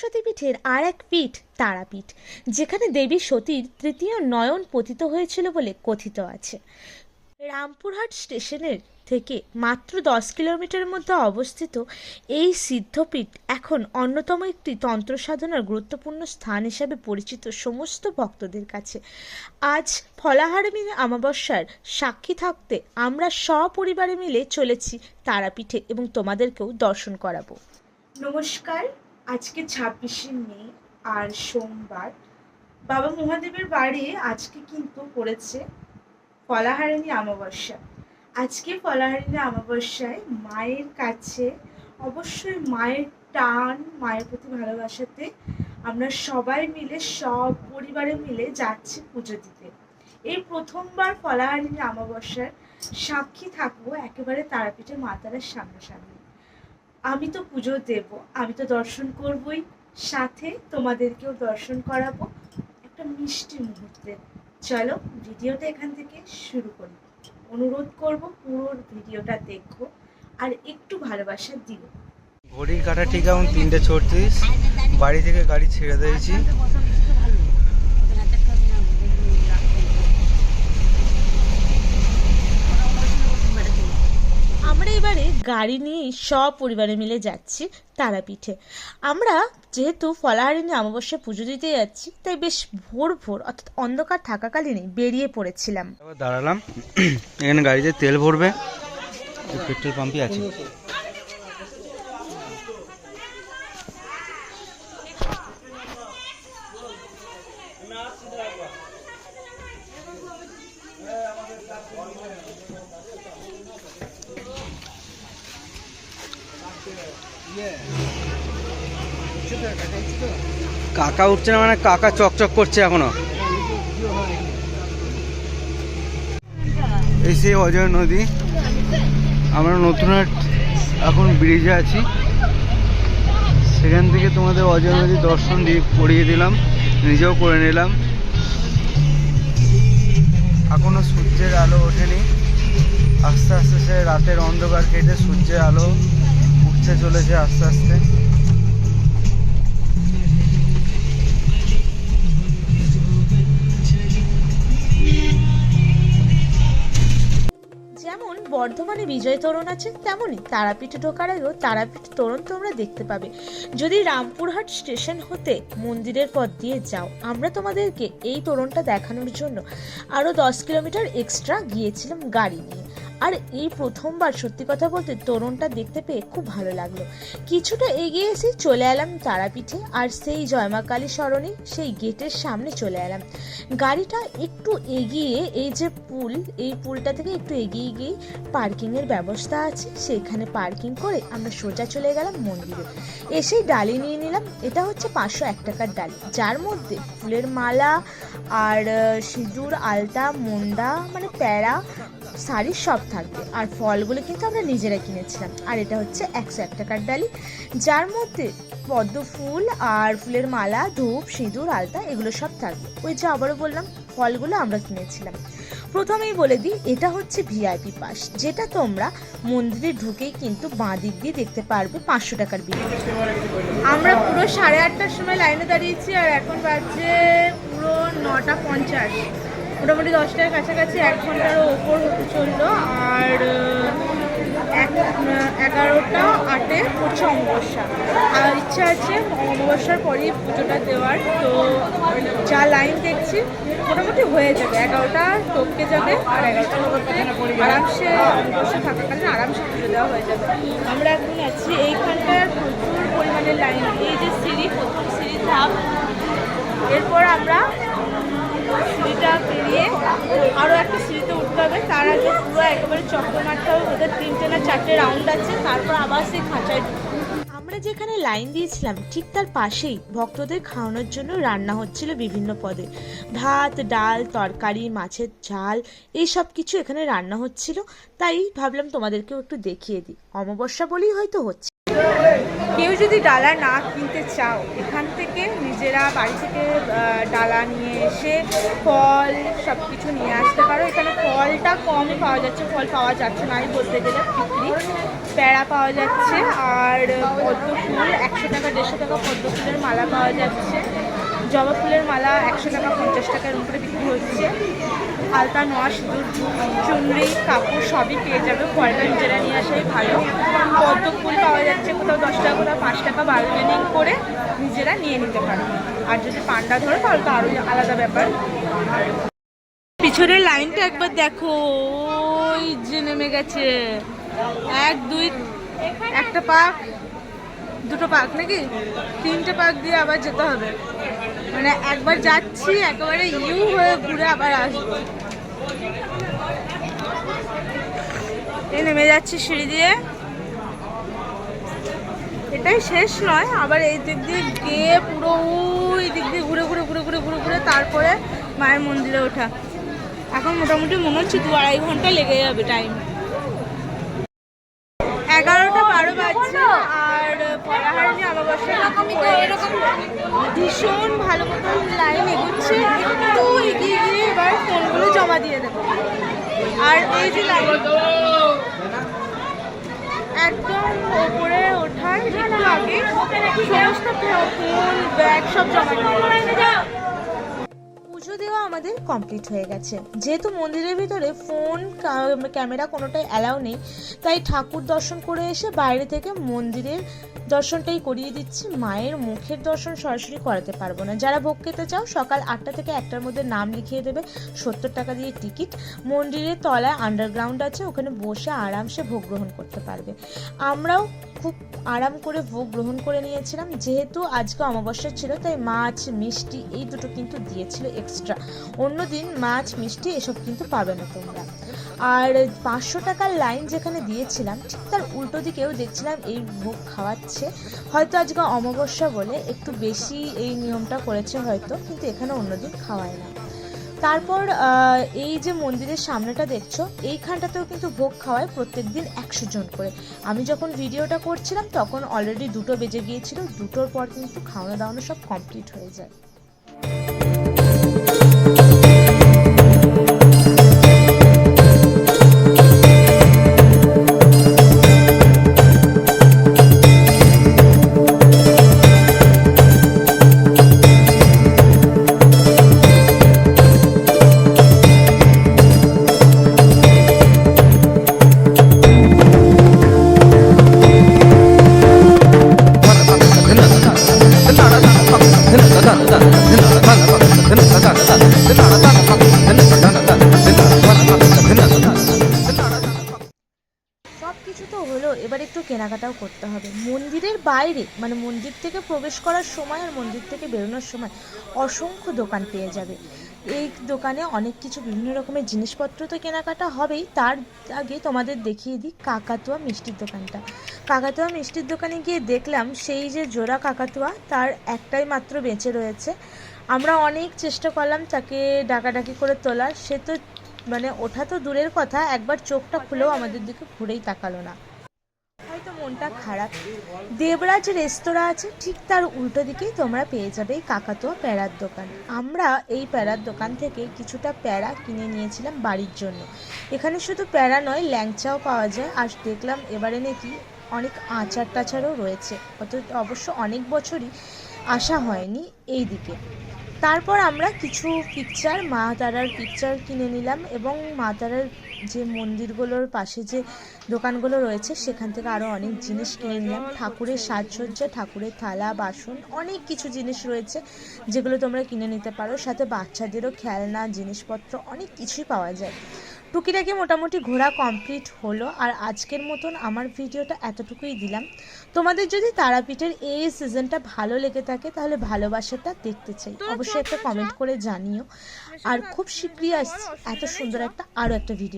সতীপীঠের আর এক পীঠ তারাপীঠ, যেখানে দেবী সতীর তৃতীয় নয়ন পতিত হয়েছিল বলে কথিত আছে। রামপুরহাট স্টেশনের থেকে মাত্র দশ কিলোমিটারের মধ্যে অবস্থিত এই সিদ্ধপীঠ এখন অন্যতম একটি তন্ত্র সাধনার গুরুত্বপূর্ণ স্থান হিসাবে পরিচিত সমস্ত ভক্তদের কাছে। আজ ফলাহারী অমাবস্যার সাক্ষী থাকতে আমরা সপরিবারে মিলে চলেছি তারাপীঠে এবং তোমাদেরকেও দর্শন করাবো। নমস্কার আজকে ছাব্বিশে মে আর সোমবার। বাবা মহাদেবের বাড়ি আজকে কিন্তু পড়েছে ফলাহারিণী অমাবস্যা। আজকে ফলাহারিণী অমাবস্যায় মায়ের কাছে অবশ্যই মায়ের টান, মায়ের প্রতি ভালোবাসাতে আমরা সবাই মিলে, সব পরিবারে মিলে যাচ্ছি পুজো দিতে। এই প্রথমবার ফলাহারিণী অমাবস্যার সাক্ষী থাকব একেবারে তারাপীঠে মাতারার সামনাসামনি। আমি তো পুজো দেব, আমি তো দর্শন করবই, সাথে তোমাদেরকেও দর্শন করাবো। একটা মিষ্টি মুহূর্তে। চলো ভিডিওটা এখান থেকে শুরু করি। অনুরোধ করব পুরো ভিডিওটা দেখো আর একটু ভালোবাসা দিও। ঘড়ির কাটা ঠিক এখন তিনটে ছত্রিশ। বাড়ি থেকে গাড়ি ছেড়ে দিয়েছি আমরা এবারে গাড়ি নিয়ে সব পরিবারে মিলে যাচ্ছি তারাপীঠে। আমরা যেহেতু ফলাহারিণী অমাবস্যা পুজো দিতে যাচ্ছি, তাই বেশ ভোর ভোর, অর্থাৎ অন্ধকার থাকাকালীনই বেরিয়ে পড়েছিলাম। দাঁড়ালাম। এখানে গাড়িতে তেল ভরবে, পেট্রোল পাম্পই আছে। কাকা উঠছে না মানে কাকা চকচক করছে এখনও। এই সেই অজয় নদী। আমরা নতুন এখন ব্রিজে আছি। সেখান থেকে তোমাদের অজয় নদী দর্শন দিয়ে করিয়ে দিলাম, নিজেও করে নিলাম। এখনও সূর্যের আলো ওঠেনি। আস্তে আস্তে সে রাতের অন্ধকার কেটে সূর্যের আলো উঠছে চলেছে আস্তে আস্তে। বর্ধমানে বিজয় তোরণ আছে, তেমনই তারাপীঠে ঢোকার আগেও তারাপীঠ তোরণ তোমরা দেখতে পাবে। যদি রামপুরহাট স্টেশন হতে মন্দিরের পথ দিয়ে যাও, আমরা তোমাদেরকে এই তোরণটা দেখানোর জন্য আরও দশ কিলোমিটার এক্সট্রা গিয়েছিলাম গাড়ি নিয়ে। আর এই প্রথমবার সত্যি কথা বলতে তোরণটা দেখতে পেয়ে খুব ভালো লাগল। কিছুটা এগিয়ে এসে চলে এলাম তারাপীঠে আর সেই জয়মা কালী সরণি, সেই গেটের সামনে চলে এলাম। গাড়িটা একটু এগিয়ে, এই যে পুল, এই পুলটা থেকে একটু এগিয়ে গিয়ে পার্কিংয়ের ব্যবস্থা আছে। সেখানে পার্কিং করে আমরা সোজা চলে গেলাম মন্দিরে। এসেই ডালি নিয়ে নিলাম। এটা হচ্ছে পাঁচশো এক টাকার ডালি। যার মধ্যে ফুলের মালা আর সিঁদুর, আলতা মুন্ডা মানে প্যারা শাড়ি সব থাকবে। আর ফলগুলো কিন্তু আমরা নিজেরা কিনেছিলাম। আর এটা হচ্ছে একশো এক টাকার ডালি। যার মধ্যে পদ্ম ফুল আর ফুলের মালা, ধূপ, সিঁদুর, আলতা, এগুলো সব থাকবে। ওই যে আবারও বললাম, ফলগুলো আমরা কিনেছিলাম। প্রথমেই বলে দিই, এটা হচ্ছে ভিআইপি পাস, যেটা তোমরা মন্দিরে ঢুকেই কিন্তু বাঁ দিক দিয়ে দেখতে পারবে পাঁচশো টাকার বিল আমরা পুরো সাড়ে আটটার সময় লাইনে দাঁড়িয়েছি আর এখন বাজছে পুরো নটা পঞ্চাশ। মোটামুটি দশটার কাছাকাছি, এক ঘন্টারও ওপর হতে চলল। আর এগারোটা আটে পড়ছে অমাবস্যা। আর ইচ্ছা আছে অমাবস্যার পরেই পুজোটা দেওয়ার। তো যা লাইন দেখছি, মোটামুটি হয়ে যাবে। এগারোটা টপকে যাবে, আর এগারোটা আরামসে অমাবস্যা থাকাকালীন আরামসে পুজো দেওয়া হয়ে যাবে। আমরা এখন আছি এইখানটায় প্রচুর পরিমাণে লাইন। এই যে সিঁড়ি, প্রথম সিঁড়ি ধাপ। এরপর আমরা সিঁড়িটা পেরিয়ে আরও একটা সিঁড়িতে উঠতে হবে। তার আগে পুরো একেবারে চক্র মারতে হবে। ওদের তিনটে না চারটে রাউন্ড আছে। তারপর আবার সেই খাঁচায় আমরা যেখানে লাইন দিয়েছিলাম, ঠিক তার পাশেই ভক্তদের খাওয়ানোর জন্য রান্না হচ্ছিল বিভিন্ন পদে। ভাত, ডাল, তরকারি, মাছের ঝাল, এই সব কিছু এখানে রান্না হচ্ছিল। তাই ভাবলাম তোমাদেরকেও একটু দেখিয়ে দিই। অমাবস্যা বলেই হয়তো হচ্ছে। কেউ যদি ডালা না কিনতে চাও, এখান থেকে নিজেরা বাড়ি থেকে ডালা নিয়ে এসে ফল সব কিছু নিয়ে আসতে পারো। এখানে ফলটা কম পাওয়া যাচ্ছে, ফল পাওয়া যাচ্ছে না, আমি বলতে গেলে বিক্রি। প্যাড়া পাওয়া যাচ্ছে, আর পদ্ম ফুল, একশো টাকা, দেড়শো টাকা পদ্ম ফুলের মালা পাওয়া যাচ্ছে। জবা ফুলের মালা একশো টাকা, পঞ্চাশ টাকার উপরে বিক্রি হচ্ছে। আলতা নোয়া সিঁদুর চুনরি, কাপড় সবই পেয়ে যাবে। পয়লা নিজেরা নিয়ে আসাই ভালো। পদ্ম ফুল পাওয়া যাচ্ছে কোথাও দশ টাকা, কোথাও পাঁচ টাকা বার্গেনিং করে নিজেরা নিয়ে নিতে পারো। আর যদি পান্ডা ধরো, তাহলে তো আরও আলাদা ব্যাপার। পিছনের লাইনটা একবার দেখো। ওই যে নেমে গেছে। এক, দুই, একটা পাক দুটো পার্ক নাকি? তিনটে পার্ক দিয়ে আবার যেতে হবে। মানে একবার যাচ্ছি, একেবারে ইউ হয়ে ঘুরে আবার আসব। এই নেমে যাচ্ছি সিঁড়ি দিয়ে। এটাই শেষ নয়, আবার এই দিক দিয়ে গিয়ে পুরো ওই দিক দিয়ে ঘুরে ঘুরে ঘুরে ঘুরে ঘুরে ঘুরে তারপরে মায়ের মন্দিরে ওঠা। এখন মোটামুটি মনে হচ্ছে দু আড়াই ঘণ্টা লেগে যাবে টাইম এগারোটা বারো বাজছে পড়াহারিণী অমাবস্যা এরকম ভীষণ ভালো মতো লাইন এগোচ্ছে। একটু এগিয়ে গিয়ে এবার ফোনগুলো জমা দিয়ে দেবো। আর এই যে লাইন একদম ওপরে ওঠার একটু আগে সমস্ত ফোন, ব্যাগ সব জমা দিয়ে দেওয়া আমাদের কমপ্লিট হয়ে গেছে। যেহেতু মন্দিরের ভিতরে ফোন ক্যামেরা কোনোটাই অ্যালাউ নেই, তাই ঠাকুর দর্শন করে এসে বাইরে থেকে মন্দিরের দর্শনটাই করিয়ে দিচ্ছি। মায়ের মুখের দর্শন সরাসরি করাতে পারব না। যারা ভোগ খেতে চাও, সকাল আটটা থেকে একটার মধ্যে নাম লিখিয়ে দেবে। সত্তর টাকা দিয়ে টিকিট মন্দিরের তলায় আন্ডারগ্রাউন্ড আছে, ওখানে বসে আরামসে ভোগ গ্রহণ করতে পারবে। আমরাও খুব আরাম করে ভোগ গ্রহণ করে নিয়েছিলাম। যেহেতু আজকে অমাবস্যা ছিল, তাই মাছ, মিষ্টি এই দুটো কিন্তু দিয়েছিল এক্সট্রা অন্যদিন মাছ, মিষ্টি এসব কিন্তু পাবে না তোমরা। আর পাঁচশো টাকার লাইন যেখানে দিয়েছিলাম, ঠিক তার উল্টো দিকেও দেখছিলাম এই ভোগ খাওয়াচ্ছে। হয়তো আজকে অমাবস্যা বলে একটু বেশি এই নিয়মটা করেছে হয়তো, কিন্তু এখানে অন্যদিন খাওয়ায় না। তারপর এই যে মন্দিরের সামনেটা দেখছ, এইখানটাতেও কিন্তু ভোগ খাওয়ায় প্রত্যেক দিন একশো জন করে। আমি যখন ভিডিওটা করছিলাম, তখন অলরেডি দুটো বেজে গিয়েছিল, দুটোর পর কিন্তু খাওয়ানো দাওয়ানো সব কমপ্লিট হয়ে যায়। কিছু তো হলো এবার একটু কেনাকাটাও করতে হবে। মন্দিরের বাইরে মানে মন্দির থেকে প্রবেশ করার সময় আর মন্দির থেকে বেরোনোর সময় অসংখ্য দোকান পেয়ে যাবে। এই দোকানে অনেক কিছু বিভিন্ন রকমের জিনিসপত্র তো কেনাকাটা হবেই। তার আগে তোমাদের দেখিয়ে দিই কাকাতুয়া মিষ্টির দোকানটা। কাকাতুয়া মিষ্টির দোকানে গিয়ে দেখলাম সেই যে জোড়া কাকাতুয়া, তার একটাই মাত্র বেঁচে রয়েছে। আমরা অনেক চেষ্টা করলাম তাকে ডাকাডাকি করে তোলার। সে তো মানে ওঠা তো দূরের কথা, একবার চোখটা খুলেও আমাদের দিকে ঘুরেই তাকালো না। হয়তো মনটা খারাপ। দেবরাজ রেস্তোরাঁ আছে, ঠিক তার উল্টো দিকেই তোমরা পেয়ে যাবে এই কাকাতুয়া প্যারার দোকান। আমরা এই প্যারার দোকান থেকে কিছুটা প্যারা কিনে নিয়েছিলাম বাড়ির জন্য। এখানে শুধু প্যারা নয়, ল্যাংচাও পাওয়া যায়। আর দেখলাম এবারে নাকি অনেক আচার টাচারও রয়েছে। অত অবশ্য অনেক বছরই আসা হয়নি এই দিকে। তারপর আমরা কিছু পিকচার মা তারার পিকচার কিনে নিলাম এবং মা তারার যে মন্দিরগুলোর পাশে যে দোকানগুলো রয়েছে, সেখান থেকে আরও অনেক জিনিস কিনে নিলাম। ঠাকুরের সাজসজ্জা, ঠাকুরের থালা, বাসন, অনেক কিছু জিনিস রয়েছে যেগুলো তোমরা কিনে নিতে পারো। সাথে বাচ্চাদেরও খেলনা, জিনিসপত্র, অনেক কিছুই পাওয়া যায়। টুকিটাকি মোটামুটি ঘোরা কমপ্লিট হলো আর আজকের মতন আমার ভিডিওটা এতটুকুই দিলাম। তোমাদের যদি তারাপীঠের এই সিজনটা ভালো লেগে থাকে তাহলে ভালোবাসাটা দেখতে চাই। অবশ্যই একটা কমেন্ট করে জানিও। আর খুব শীঘ্রই আসছি। এত সুন্দর একটা আরও একটা ভিডিও